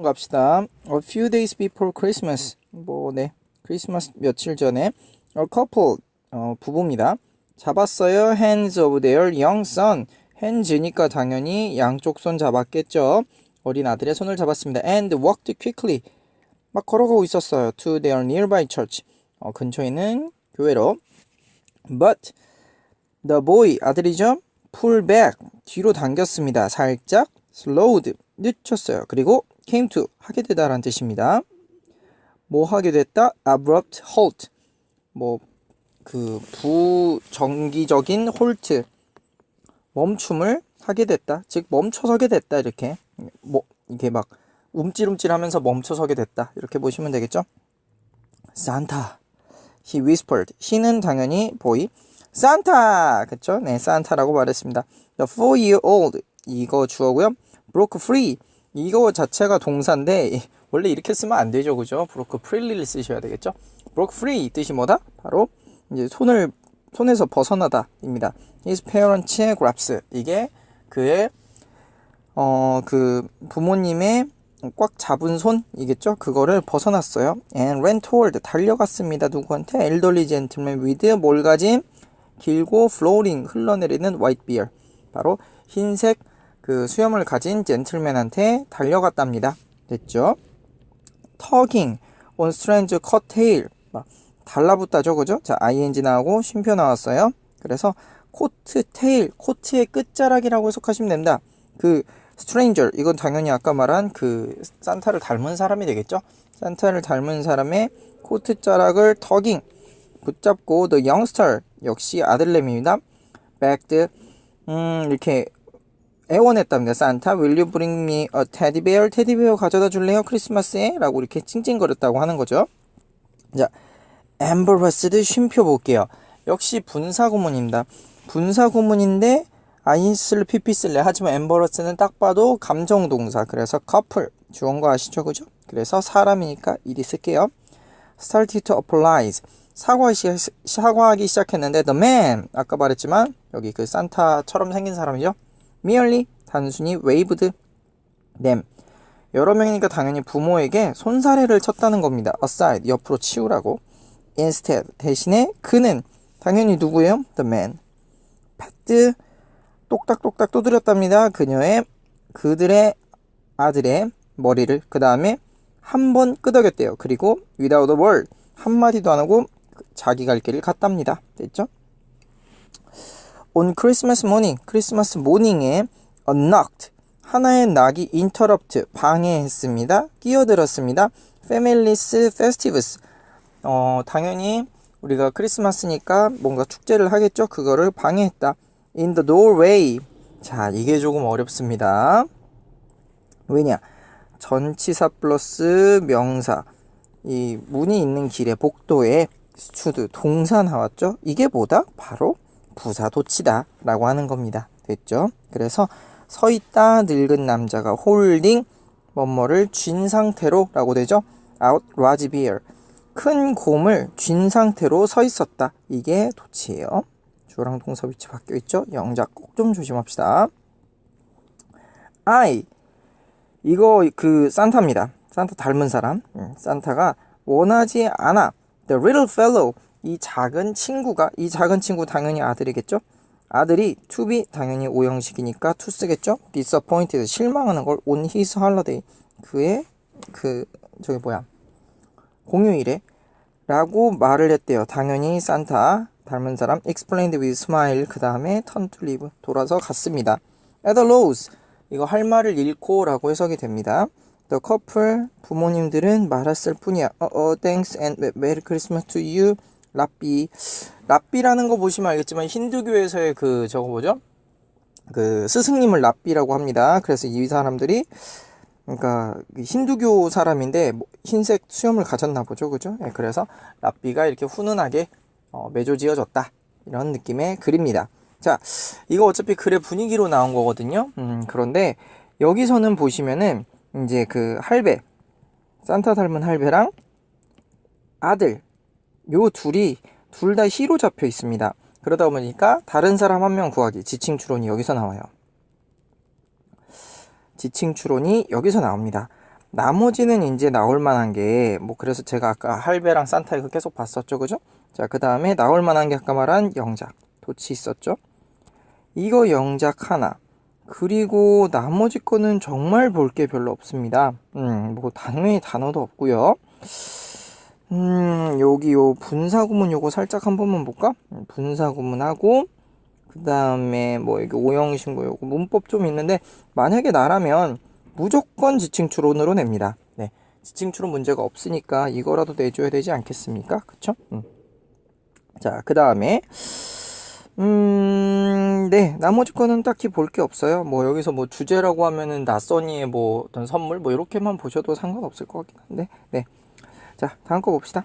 갑시다. A few days before Christmas. 뭐, 네. 크리스마스 며칠 전에 a couple 어, 부부입니다. 잡았어요. hands of their young son. hands니까 당연히 양쪽 손 잡았겠죠. 어린 아들의 손을 잡았습니다. and walked quickly. 막 걸어가고 있었어요. to their nearby church. 어, 근처에 있는 교회로. But the boy 아들이죠. pull back 뒤로 당겼습니다. 살짝 slowed 늦췄어요. 그리고 came to 하게 되다라는 뜻입니다. 뭐 하게 됐다? abrupt halt 뭐 그 부정기적인 홀트 멈춤을 하게 됐다. 즉 멈춰서게 됐다 이렇게 뭐 이게 막 움찔움찔하면서 멈춰서게 됐다 이렇게 보시면 되겠죠. 산타 he whispered he는 당연히 보이 산타 그쵸? 네 산타라고 말했습니다. the four year old 이거 주어고요. broke free 이거 자체가 동사인데 원래 이렇게 쓰면 안 되죠, 그죠? broke freely를 쓰셔야 되겠죠? free 이 뜻이 뭐다? 바로 이제 손을 손에서 벗어나다입니다. his parents grasp 이게 그의 어 그 부모님의 꽉 잡은 손이겠죠? 그거를 벗어났어요. and ran toward 달려갔습니다. 누구한테? elderly gentleman with 뭘 가진 길고 flowing 흘러내리는 white beard 바로 흰색 그 수염을 가진 젠틀맨한테 달려갔답니다. 됐죠? tugging on strange coattail 막 달라붙다죠, 그죠? 자, ing 나오고 쉼표 나왔어요. 그래서 코트 테일, 코트의 끝자락이라고 해석하시면 됩니다. 그 stranger 이건 당연히 아까 말한 그 산타를 닮은 사람이 되겠죠? 산타를 닮은 사람의 코트 자락을 터깅 붙잡고 the youngster 역시 아들내미입니다. backed 음 이렇게 애원했답니다. 산타 will you bring me a teddy bear? 테디베어 가져다 줄래요? 크리스마스에? 라고 이렇게 찡찡거렸다고 하는 거죠. 자, embarrassed 쉼표 볼게요. 역시 분사구문입니다. 분사구문인데 아인슬 쓸래 하지만 embarrass는 딱 봐도 감정동사 그래서 couple 주어인 거 아시죠 그죠? 그래서 사람이니까 이리 쓸게요. started to apologize 사과하기, 시- 사과하기 시작했는데 the man 아까 말했지만 여기 그 산타처럼 생긴 사람이죠. Merely 단순히 waved them 여러 명이니까 당연히 부모에게 손사래를 쳤다는 겁니다. aside 옆으로 치우라고 instead 대신에 그는 당연히 누구예요? the man 패드 똑딱똑딱 두드렸답니다. 그녀의 그들의 아들의 머리를 그 다음에 한 번 끄덕였대요. 그리고 without a word 한마디도 안 하고 자기 갈 길을 갔답니다. 됐죠? On Christmas morning, 크리스마스 모닝에 a knocked 하나의 낙이 interrupt 방해했습니다. 끼어들었습니다. Families Festives 어 당연히 우리가 크리스마스니까 뭔가 축제를 하겠죠. 그거를 방해했다. In the doorway 자 이게 조금 어렵습니다. 왜냐 전치사 플러스 명사 이 문이 있는 길에 복도에 스튜드 동사 나왔죠? 이게 뭐다? 바로 부사 도치다 라고 하는 겁니다. 됐죠? 그래서 서 있다 늙은 남자가 홀딩 뭐뭐를 쥔 상태로 라고 되죠? out large beer 큰 곰을 쥔 상태로 서 있었다. 이게 도치예요. 주어랑 동사 위치 바뀌어 있죠? 영작 꼭 좀 조심합시다. I 이거 그 산타입니다. 산타 닮은 사람. 음, 산타가 원하지 않아. The little fellow 이 작은 친구가 이 작은 친구 당연히 아들이겠죠. 아들이 to be 당연히 오형식이니까 to 쓰겠죠. disappointed 실망하는 걸 on his holiday 그의 그 저기 뭐야 공휴일에 라고 말을 했대요. 당연히 산타 닮은 사람 explained with smile 그 다음에 turn to leave 돌아서 갔습니다. at the lows 이거 할 말을 잃고 라고 해석이 됩니다. The couple 부모님들은 말했을 뿐이야. 어, 어, thanks and merry Christmas to you. 라삐 라삐라는 거 보시면 알겠지만 힌두교에서의 그 저거 뭐죠? 그 스승님을 라삐라고 합니다. 그래서 이 사람들이 그러니까 힌두교 사람인데 뭐 흰색 수염을 가졌나 보죠, 그죠? 예, 그래서 라삐가 이렇게 훈훈하게 어, 매조지어졌다 이런 느낌의 글입니다. 자, 이거 어차피 글의 분위기로 나온 거거든요. 음, 그런데 여기서는 보시면은 이제 그 할배 산타 닮은 할배랑 아들 요 둘이 둘다 히로 잡혀 있습니다. 그러다 보니까 다른 사람 한 명 구하기 지칭 추론이 여기서 나와요. 지칭 추론이 여기서 나옵니다. 나머지는 이제 나올 만한 게, 뭐, 그래서 제가 아까 할배랑 산타 이거 계속 봤었죠, 그죠? 자, 그 다음에 나올 만한 게 아까 말한 영작. 도치 있었죠? 이거 영작 하나. 그리고 나머지 거는 정말 볼 게 별로 없습니다. 음, 뭐, 당연히 단어도 없고요 음, 여기 요 분사구문 요거 살짝 한 번만 볼까? 음, 분사구문하고, 그 다음에 뭐 여기 오형신고 요거 문법 좀 있는데, 만약에 나라면 무조건 지칭추론으로 냅니다. 네. 지칭추론 문제가 없으니까 이거라도 내줘야 되지 않겠습니까? 그쵸? 음. 자, 그 다음에, 음, 네. 나머지 거는 딱히 볼 게 없어요. 뭐, 여기서 뭐, 주제라고 하면은, 낯선이의 뭐, 어떤 선물, 뭐, 이렇게만 보셔도 상관없을 것 같긴 한데, 네. 자, 다음 거 봅시다.